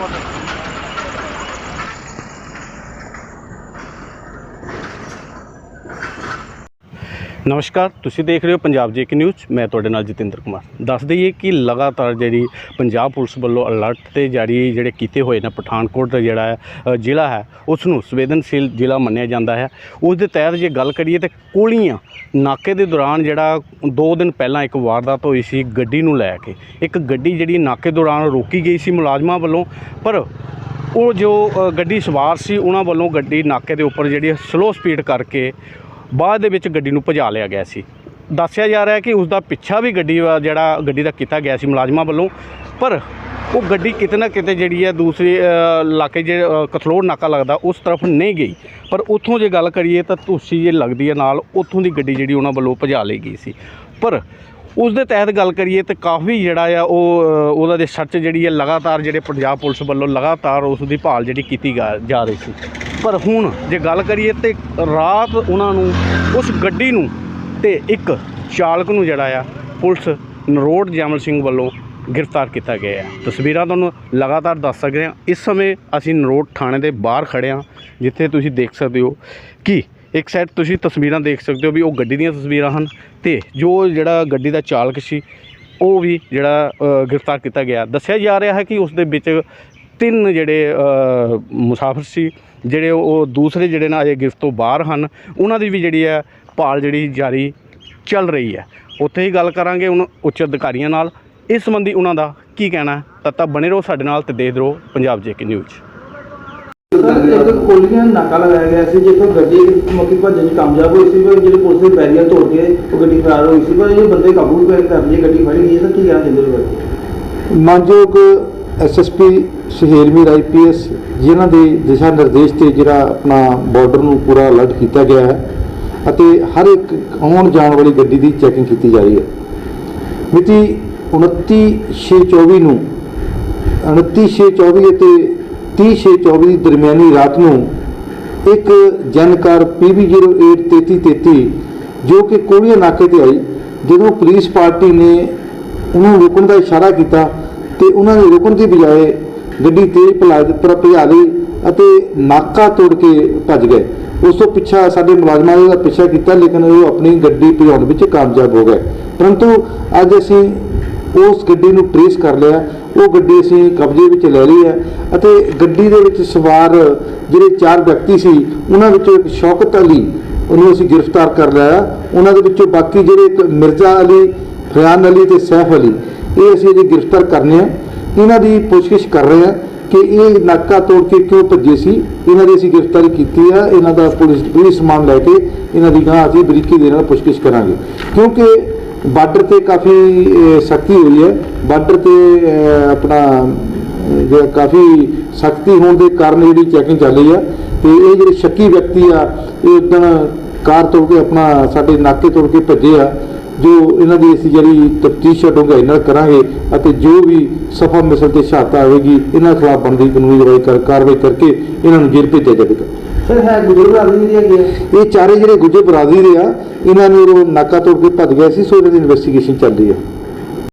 работать. ਨਮਸਕਾਰ, ਤੁਸੀਂ ਦੇਖ ਰਹੇ ਹੋ ਪੰਜਾਬ ਜੇਕੇ ਨਿਊਜ਼ ਮੈਂ ਤੁਹਾਡੇ ਨਾਲ ਜਤਿੰਦਰ ਕੁਮਾਰ। ਦੱਸ ਦਈਏ ਕਿ ਲਗਾਤਾਰ ਜਿਹੜੀ ਪੰਜਾਬ ਪੁਲਿਸ ਵੱਲੋਂ ਅਲਰਟ ਤੇ ਜਾਰੀ ਜਿਹੜੇ ਕੀਤੇ ਹੋਏ ਨੇ ਪਠਾਨਕੋਟ ਦਾ ਜਿਹੜਾ ਜ਼ਿਲ੍ਹਾ ਹੈ ਉਸ ਨੂੰ ਸੰਵੇਦਨਸ਼ੀਲ ਜ਼ਿਲ੍ਹਾ ਮੰਨਿਆ ਜਾਂਦਾ ਹੈ। ਉਸ ਦੇ ਤਹਿਤ ਜੇ ਗੱਲ ਕਰੀਏ ਤੇ ਕੋਲੀਆਂ ਨਾਕੇ ਦੇ ਦੌਰਾਨ ਜਿਹੜਾ 2 ਦਿਨ ਪਹਿਲਾਂ ਇੱਕ ਵਾਰਦਾਤ ਹੋਈ ਸੀ ਗੱਡੀ ਨੂੰ ਲੈ ਕੇ। ਇੱਕ ਗੱਡੀ ਜਿਹੜੀ ਨਾਕੇ ਦੌਰਾਨ ਰੋਕੀ ਗਈ ਸੀ ਮੁਲਾਜ਼ਮਾਂ ਵੱਲੋਂ, ਪਰ ਉਹ ਜੋ ਗੱਡੀ ਸਵਾਰ ਸੀ, ਉਹਨਾਂ ਵੱਲੋਂ ਗੱਡੀ ਨਾਕੇ ਦੇ ਉੱਪਰ ਜਿਹੜੀ ਸਲੋ ਸਪੀਡ ਕਰਕੇ ਬਾਅਦ ਦੇ ਵਿੱਚ ਗੱਡੀ ਨੂੰ ਭਜਾ ਲਿਆ ਗਿਆ ਸੀ। ਦੱਸਿਆ ਜਾ ਰਿਹਾ ਕਿ ਉਸ ਦਾ ਪਿੱਛਾ ਵੀ ਗੱਡੀ ਜਿਹੜਾ ਗੱਡੀ ਦਾ ਕੀਤਾ ਗਿਆ ਸੀ ਮੁਲਾਜ਼ਮਾਂ ਵੱਲੋਂ। ਪਰ ਉਹ ਗੱਡੀ ਕਿਤੇ ਨਾ ਕਿਤੇ ਜਿਹੜੀ ਹੈ ਦੂਸਰੇ ਇਲਾਕੇ ਜੇ ਕਥਲੋੜ ਨਾਕਾ ਲੱਗਦਾ, ਉਸ ਤਰਫ ਨਹੀਂ ਗਈ। ਪਰ ਉੱਥੋਂ ਜੇ ਗੱਲ ਕਰੀਏ ਤਾਂ ਤੁਸੀਂ ਜੇ ਲੱਗਦੀ ਹੈ ਨਾਲ, ਉੱਥੋਂ ਦੀ ਗੱਡੀ ਜਿਹੜੀ ਉਹਨਾਂ ਵੱਲੋਂ ਭਜਾ ਲਈ ਗਈ ਸੀ। ਪਰ ਉਸ ਦੇ ਤਹਿਤ ਗੱਲ ਕਰੀਏ ਤੇ ਕਾਫੀ ਜਿਹੜਾ ਆ ਉਹ ਉਹਦਾ ਦੇ ਸਰਚ ਜਿਹੜੀ ਹੈ ਲਗਾਤਾਰ ਜਿਹੜੇ ਪੰਜਾਬ ਪੁਲਿਸ ਵੱਲੋਂ ਲਗਾਤਾਰ ਉਸ ਦੀ ਭਾਲ ਜਿਹੜੀ ਕੀਤੀ ਗਾ- ਜਾ ਰਹੀ ਸੀ। ਪਰ ਹੁਣ ਜੇ ਗੱਲ ਕਰੀਏ ਤੇ ਰਾਤ ਉਹਨਾਂ ਨੂੰ, ਉਸ ਗੱਡੀ ਨੂੰ ਤੇ ਇੱਕ ਚਾਲਕ ਨੂੰ ਜਿਹੜਾ ਆ, ਪੁਲਿਸ ਨਰੋੜ ਜੈਮਲ ਸਿੰਘ ਵੱਲੋਂ ਗ੍ਰਿਫਤਾਰ ਕੀਤਾ ਗਿਆ ਹੈ ਤਸਵੀਰਾਂ ਤੁਹਾਨੂੰ ਲਗਾਤਾਰ ਦੱਸ ਸਕਦੇ ਹਾਂ। ਇਸ ਸਮੇਂ ਅਸੀਂ ਨਰੋੜ ਥਾਣੇ ਦੇ ਬਾਹਰ ਖੜੇ ਹਾਂ, ਜਿੱਥੇ ਤੁਸੀਂ ਦੇਖ ਸਕਦੇ ਹੋ ਕਿ ਇੱਕ ਸਾਈਡ ਤੁਸੀਂ ਤਸਵੀਰਾਂ ਦੇਖ ਸਕਦੇ ਹੋ ਵੀ ਉਹ ਗੱਡੀ ਦੀਆਂ ਤਸਵੀਰਾਂ ਹਨ ਤੇ ਜੋ ਜਿਹੜਾ ਗੱਡੀ ਦਾ ਚਾਲਕ ਸੀ, ਉਹ ਵੀ ਜਿਹੜਾ ਗ੍ਰਿਫਤਾਰ ਕੀਤਾ ਗਿਆ। ਦੱਸਿਆ ਜਾ ਰਿਹਾ ਹੈ ਕਿ ਉਸ ਦੇ ਵਿੱਚ ਤਿੰਨ ਜਿਹੜੇ ਮੁਸਾਫਰ ਸੀ ਜਿਹੜੇ ਉਹ ਦੂਸਰੇ ਜਿਹੜੇ ਨਾ ਅਜੇ ਗਿਰਫਤ ਤੋਂ ਬਾਹਰ ਹਨ ਉਹਨਾਂ ਦੀ ਵੀ ਜਿਹੜੀ ਹੈ ਭਾਲ ਜਿਹੜੀ ਜਾਰੀ ਚੱਲ ਰਹੀ ਹੈ। ਉੱਥੇ ਹੀ ਗੱਲ ਕਰਾਂਗੇ ਹੁਣ ਉੱਚ ਅਧਿਕਾਰੀਆਂ ਨਾਲ। ਇਸ ਸੰਬੰਧੀ ਉਹਨਾਂ ਦਾ ਕੀ ਕਹਿਣਾ ਹੈ? ਤਦ ਤੱਕ ਬਣੇ ਰਹੋ ਸਾਡੇ ਨਾਲ ਤੇ ਦੇਖਦੇ ਰਹੋ ਪੰਜਾਬ ਜੇਕੇ ਨਿਊਜ਼। ਇੱਕ ਕੋਲੀਆਂ ਨਾਕਾ ਲਗਾਇਆ ਗਿਆ ਸੀ ਜਿੱਥੋਂ ਗੱਡੀ ਮੌਕੇ ਭੱਜਣ 'ਚ ਕਾਮਯਾਬ ਹੋਈ ਸੀ ਪਰ ਜਿਹੜੇ ਪੁਲਿਸ ਦੇ ਬੈਰੀਅਰ ਤੋੜ ਕੇ ਉਹ ਗੱਡੀ ਫਰਾਰ ਹੋਈ ਸੀ ਪਰ ਇਹ ਬੰਦੇ ਕਾਬੂ ਕਰ ਲਈ ਗੱਡੀ ਫੜੀ ਗਈ ਹੈ ਸਰ ਕੀ ਕਹਿਣਾ ਚਾਹੁੰਦੇ ਹੋ ਮਾਨਯੋਗ ਐਸਐਸਪੀ ਸੁਹੇਲ ਮੀਰ ਆਈਪੀਐਸ ਜਿਨ੍ਹਾਂ ਦੇ ਦਿਸ਼ਾ ਨਿਰਦੇਸ਼ ਤੇ ਜਿਹੜਾ ਆਪਣਾ ਬਾਰਡਰ ਨੂੰ ਪੂਰਾ ਅਲਰਟ ਕੀਤਾ ਗਿਆ ਹੈ ਅਤੇ ਹਰ ਇੱਕ ਆਉਣ ਜਾਣ ਵਾਲੀ ਗੱਡੀ ਦੀ ਚੈਕਿੰਗ ਕੀਤੀ ਜਾ ਰਹੀ ਹੈ। ਮਿਤੀ 29/6/24 ਨੂੰ 29/6/24 ਅਤੇ 30/6/24 ਦੀ ਦਰਮਿਆਨੀ ਰਾਤ ਨੂੰ ਇੱਕ ਜਨਕਾਰ PB083333 ਜੋ ਕਿ ਕੋਲੀਆ ਨਾਕੇ ਤੇ ਆਈ, ਜਦੋਂ ਪੁਲਿਸ ਪਾਰਟੀ ਨੇ ਉਹਨੂੰ ਰੁਕਣ ਦਾ ਇਸ਼ਾਰਾ ਕੀਤਾ ਤੇ ਉਹਨਾਂ ਨੇ ਰੁਕਣ ਦੀ ਬਜਾਏ ਗੱਡੀ ਤੇਜ਼ ਭਲਾ ਪਰ ਭਜਾ ਲਈ ਅਤੇ ਨਾਕਾ ਤੋੜ ਕੇ ਭੱਜ ਗਏ। ਉਸ ਤੋਂ ਪਿੱਛਾ ਸਾਡੇ ਮੁਲਾਜ਼ਮਾਂ ਨੇ ਉਹਦਾ ਪਿੱਛਾ ਕੀਤਾ, ਲੇਕਿਨ ਉਹ ਆਪਣੀ ਗੱਡੀ ਭਜਾਉਣ ਵਿੱਚ ਕਾਮਯਾਬ ਹੋ ਗਏ। ਪਰੰਤੂ ਅੱਜ ਅਸੀਂ ਉਸ ਗੱਡੀ ਨੂੰ ਟਰੇਸ ਕਰ ਲਿਆ। ਉਹ ਗੱਡੀ ਅਸੀਂ ਕਬਜ਼ੇ ਵਿੱਚ ਲੈ ਲਈ ਹੈ ਅਤੇ ਗੱਡੀ ਦੇ ਵਿੱਚ ਸਵਾਰ ਜਿਹੜੇ ਚਾਰ ਵਿਅਕਤੀ ਸੀ, ਉਹਨਾਂ ਵਿੱਚੋਂ ਇੱਕ ਸ਼ੌਕਤ ਅਲੀ, ਉਹਨੂੰ ਅਸੀਂ ਗ੍ਰਿਫਤਾਰ ਕਰ ਲਿਆ। ਉਹਨਾਂ ਦੇ ਵਿੱਚੋਂ ਬਾਕੀ ਜਿਹੜੇ ਇੱਕ ਮਿਰਜ਼ਾ ਅਲੀ ਫਰਿਆਨ ਅਲੀ ਤੇ ਸੈਫ ਅਲੀ ਇਹ ਅਸੀਂ ਅਜੇ ਗ੍ਰਿਫਤਾਰ ਕਰਨੇ ਆ। ਇਹਨਾਂ ਦੀ ਪੁੱਛਗਿੱਛ ਕਰ ਰਹੇ ਆ ਕਿ ਇਹ ਨਾਕਾ ਤੋੜ ਕੇ ਕਿਉਂ ਭੱਜੇ ਸੀ। ਇਹਨਾਂ ਦੀ ਅਸੀਂ ਗ੍ਰਿਫਤਾਰੀ ਕੀਤੀ ਆ। ਇਹਨਾਂ ਦਾ ਪੁਲਿਸ ਪੁਲਿਸ ਸਮਾਨ ਲੈ ਕੇ ਇਹਨਾਂ ਦੀ ਗਾਂ ਅਸੀਂ ਬਰੀਕੀ ਦੇ ਨਾਲ ਪੁੱਛਗਿੱਛ ਕਰਾਂਗੇ। ਕਿਉਂਕਿ ਬਾਰਡਰ ਤੇ ਕਾਫੀ ਸਖਤੀ ਹੋਈ ਹੈ। ਬਾਰਡਰ ਤੇ ਆਪਣਾ ਜਿਹੜਾ ਕਾਫੀ ਸਖਤੀ ਹੋਣ ਦੇ ਕਾਰਨ ਜਿਹੜੀ ਚੈਕਿੰਗ ਚੱਲ ਰਹੀ ਆ ਤੇ ਇਹ ਜਿਹੜੇ ਸ਼ੱਕੀ ਵਿਅਕਤੀ ਆ, ਇਹ ਉਦੋਂ ਕਾਰ ਤੋੜ ਕੇ ਆਪਣਾ ਸਾਡੇ ਨਾਕੇ ਤੋੜ ਕੇ ਭੱਜੇ ਆ। ਜੋ ਇਹਨਾਂ ਦੀ ਅਸੀਂ ਜਿਹੜੀ ਤਫਤੀਸ਼ ਡੂੰਘਾਈ ਨਾਲ ਕਰਾਂਗੇ ਅਤੇ ਜੋ ਵੀ ਸਫਾ ਮਿਸਲ ਤੇ ਸ਼ਹਾਦਤ ਆਵੇਗੀ ਇਹਨਾਂ ਖਿਲਾਫ ਬਣਦੀ ਕਾਨੂੰਨੀ ਕਾਰਵਾਈ ਕਰ ਕਾਰਵਾਈ ਕਰਕੇ ਇਹਨਾਂ ਨੂੰ ਜੇਲ੍ਹ ਭੇਜਿਆ ਜਾਵੇਗਾ। ਸਰ ਹੈ ਗੁਰੂ ਆਦਮੀ ਦੀ ਹੈਗੀ ਇਹ ਚਾਰੇ ਜਿਹੜੇ ਗੁੱਜਰ ਬਰਾਦਰੀ ਦੇ ਆ ਇਹਨਾਂ ਨੂੰ ਨਾਕਾ ਤੋੜ ਕੇ ਭੱਜ ਗਏ ਸੀ ਸੋ ਇਹਨਾਂ ਦੀ ਇਨਵੈਸਟੀਗੇਸ਼ਨ ਚੱਲ ਰਹੀ ਹੈ